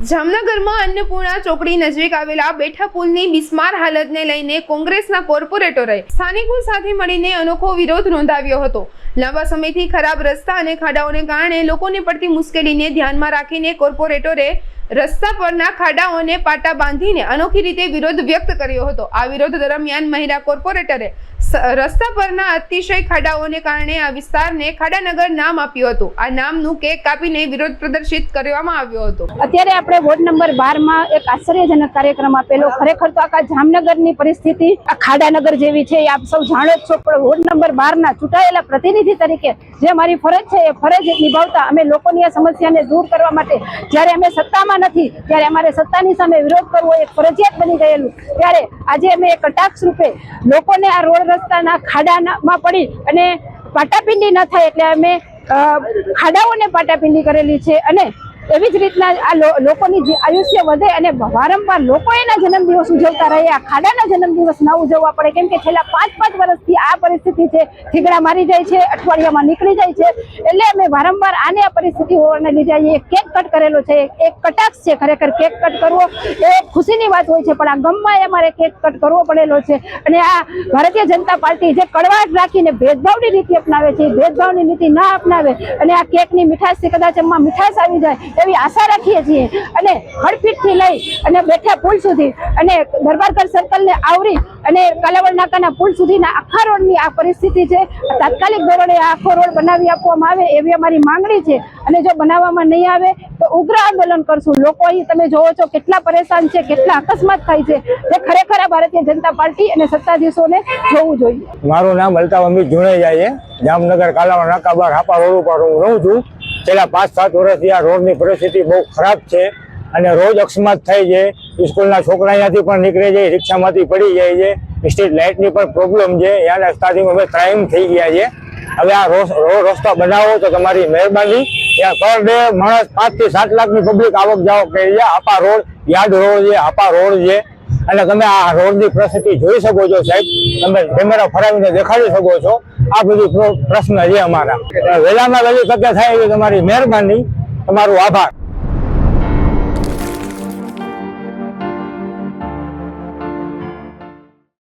જામનગરમાં અન્નપૂર્ણા ચોકડી નજીક આવેલા બેઠા પુલની બિસ્માર હાલતને લઈને કોંગ્રેસના કોર્પોરેટરોએ સ્થાનિકો સાથે મળીને અનોખો વિરોધ નોંધાવ્યો હતો. લાંબા સમયથી ખરાબ રસ્તા અને ખાડાઓને કારણે લોકોને પડતી મુશ્કેલીને ધ્યાનમાં રાખીને કોર્પોરેટરે રસ્તા પરના ખાડાઓને પાટા બાંધીને અનોખી રીતે વિરોધ વ્યક્ત કર્યો હતો. આ વિરોધ દરમિયાન મહિલા કોર્પોરેટરે રસ્તા પરના અતિશય ખાડાઓને કારણે આ વિસ્તારને ખાડાનગર નામ આપ્યું હતું. આ નામનું કેક કાપીને વિરોધ પ્રદર્શિત કરવામાં આવ્યો હતો. અત્યારે આપણે વોર્ડ નંબર બારમાં એક આશ્ચર્યજનક કાર્યક્રમ આપેલો. ખરેખર તો આખા જામનગરની પરિસ્થિતિ, આ ખાડાનગર જેવી છે, એ આપ સૌ જાણો જ છો, પણ વોર્ડ નંબર બારના ચૂંટાયેલા પ્રતિનિધિ તરીકે જે મારી ફરજ છે, એ ફરજ નિભાવતા અમે લોકોની આ સમસ્યાને દૂર કરવા માટે, જ્યારે અમે સત્તામાં નથી, ત્યારે અમારે સત્તાની સામે વિરોધ કરવો એ ફરજિયાત બની ગયેલું. ત્યારે આજે અમે એક કટાક્ષ રૂપે લોકોને આ રોડ રસ્તાના ખાડામાં પડી અને પાટાપિંડી ન થાય એટલે અમે ખાડાઓને પાટાપિંડી કરેલી છે અને એવી જ રીતના આ લોકોની જે આયુષ્ય વધે અને વારંવાર લોકો એના જન્મદિવસ ઉજવતા રહ્યા ખાડાના જન્મદિવસ ના ઉજવવા પડે, કેમ કે છેલ્લા પાંચ પાંચ વર્ષથી આ પરિસ્થિતિ છે ઝીગડા મારી જાય છે, અઠવાડિયામાં નીકળી જાય છે, એટલે અમે વારંવાર આને આ પરિસ્થિતિ હોવાને લીધે એક કેક કટ કરેલો છે, એક- કટાક્ષ છે, ખરેખર કેક કટ કરવો એ ખુશીની વાત હોય છે, પણ આ ગમમાં અમારે કેક કટ કરવો પડેલો છે, અને આ ભારતીય જનતા પાર્ટી જે કડવાટ રાખીને ભેદભાવની નીતિ અપનાવે છે ભેદભાવની નીતિ ના અપનાવે, અને આ કેકની મીઠાશથી કદાચ એમાં મીઠાશ આવી જાય એવી આશા રાખીએ છીએ. અને હડફીટથી લઈ અને બેઠા પુલ સુધી અને દરબારકર સર્કલને આવરી અને કાલાવડ નાકાના પુલ સુધીના આખા રોડની આ પરિસ્થિતિ છે. તાત્કાલિક ધોરણે આખો રોડ બનાવી આપવામાં આવે એવી અમારી માંગણી છે. અને જો બનાવવામાં નહીં આવે તો ઉગ્ર આંદોલન કરશું. લોકો અહીં તમે જોવો છો કેટલા પરેશાન છે, કેટલા અકસ્માત થાય છે. જે ખરેખર આ ભારતીય જનતા પાર્ટી અને સત્તાધીશોને જોવું જોઈએ. મારું નામ અલ્તાફ અમિત જુણેજા છે જામનગર, કાલાવડ, નાકા બાર, હાપા રોડ ઉપર હું રહું છું. છેલ્લા પાંચ સાત વર્ષથી આ રોડની પરિસ્થિતિ બહુ ખરાબ છે અને રોજ અકસ્માત થાય છે. સ્કૂલના છોકરા અહીંયાથી પણ નીકળે છે, રિક્ષામાંથી પડી જાય છે. સ્ટ્રીટ લાઇટની પણ પ્રોબ્લેમ છે. યાના રસ્તાથી હવે ક્રાઇમ થઈ ગયા છે. હવે આ રોડ રસ્તા બનાવો તો તમારી મહેરબાની. ત્યાં પર ડે માણસ પાંચથી સાત લાખની પબ્લિક આવક જાવક કરી છે. આપા રોડ, યાર્ડ રોડ છે, આપા રોડ છે. અને તમે આ રોડની પરિસ્થિતિ જોઈ શકો છો સાહેબ. તમે કેમેરા ફરાવીને દેખાડી શકો છો. આ બધું પ્ર- પ્રશ્ન છે અમારા. વહેલામાં વહેલી તકે થાય એવી તમારી મહેરબાની. તમારો આભાર.